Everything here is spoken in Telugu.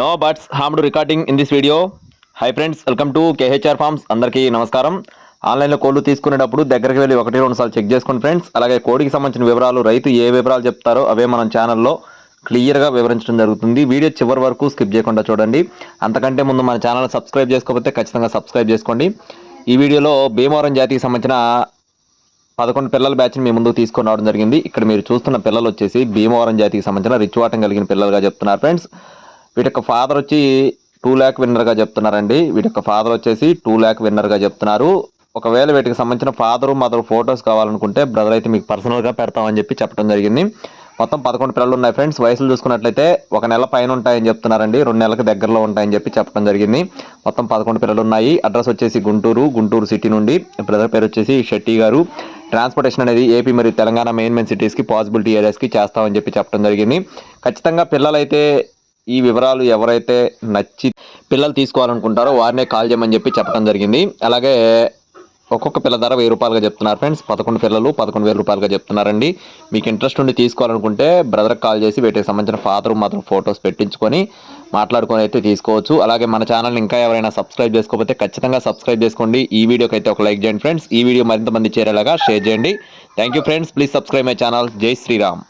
No buts hammed recording in this video hi friends welcome to KHR farms అందరికీ నమస్కారం. ఆన్లైన్లో కోళ్ళు తీసుకునేటప్పుడు దగ్గరికి వెళ్ళి ఒకటి రెండు సార్లు చెక్ చేసుకోండి ఫ్రెండ్స్ అలాగే కోడికి సంబంధించిన వివరాలు రైతు ఏ వివరాలు చెప్తారో అవే మనం ఛానల్లో క్లియర్గా వివరించడం జరుగుతుంది. వీడియో చివరి వరకు స్కిప్ చేయకుండా చూడండి. అంతకంటే ముందు మన ఛానల్ సబ్స్క్రైబ్ చేసుకోకపోతే ఖచ్చితంగా సబ్స్క్రైబ్ చేసుకోండి. ఈ వీడియోలో భీమవరం జాతికి సంబంధించిన పదకొండు పిల్లల బ్యాచ్ని మీ ముందుకు తీసుకొని రావడం జరిగింది. ఇక్కడ మీరు చూస్తున్న పిల్లలు వచ్చేసి భీమవరం జాతికి సంబంధించిన రిచ్వాటం కలిగిన పిల్లలుగా చెప్తున్నారు ఫ్రెండ్స్ వీటి యొక్క ఫాదర్ వచ్చి టూ ల్యాక్ విన్నర్గా చెప్తున్నారండి. వీటి యొక్క ఫాదర్ వచ్చేసి టూ ల్యాక్ విన్నర్గా చెప్తున్నారు. ఒకవేళ వీటికి సంబంధించిన ఫాదరు మదర్ ఫొటోస్ కావాలనుకుంటే బ్రదర్ అయితే మీకు పర్సనల్గా పెడతామని చెప్పి చెప్పడం జరిగింది. మొత్తం పదకొండు పిల్లలు ఉన్నాయి ఫ్రెండ్స్. వయసులు చూసుకున్నట్లయితే ఒక నెల పైన ఉంటాయని చెప్తున్నారండి. రెండు నెలలకు దగ్గరలో ఉంటాయని చెప్పి చెప్పడం జరిగింది. మొత్తం పదకొండు పిల్లలు ఉన్నాయి. అడ్రస్ వచ్చేసి గుంటూరు గుంటూరు సిటీ నుండి. బ్రదర్ పేరు వచ్చేసి షెట్టి గారు. ట్రాన్స్పోర్టేషన్ అనేది ఏపీ మరియు తెలంగాణ మెయిన్ మెయిన్ సిటీస్కి పాసిబిలిటీ ఏరియాస్కి చేస్తామని చెప్పి చెప్పడం జరిగింది. ఖచ్చితంగా పిల్లలైతే ఈ వివరాలు ఎవరైతే నచ్చి పిల్లలు తీసుకోవాలనుకుంటారో వారినే కాల్ చేయమని చెప్పి చెప్పడం జరిగింది. అలాగే ఒక్కొక్క పిల్ల ధర వెయ్యి రూపాయలుగా చెప్తున్నారు ఫ్రెండ్స్. పదకొండు పిల్లలు పదకొండు వేల రూపాయలుగా చెప్తున్నారండి. మీకు ఇంట్రెస్ట్ ఉండి తీసుకోవాలనుకుంటే బ్రదర్కి కాల్ చేసి వీటికి సంబంధించిన ఫాదర్ మాత్రం ఫొటోస్ పెట్టించుకొని మాట్లాడుకొని అయితే తీసుకోవచ్చు. అలాగే మన ఛానల్ని ఇంకా ఎవరైనా సబ్స్క్రైబ్ చేసుకోకపోతే ఖచ్చితంగా సబ్స్క్రైబ్ చేసుకోండి. ఈ వీడియోకి అయితే ఒక లైక్ చేయండి ఫ్రెండ్స్. ఈ వీడియో మరింత మంది చేరేలాగా షేర్ చేయండి. Thank you friends. Please subscribe my channel. Jai Shriram.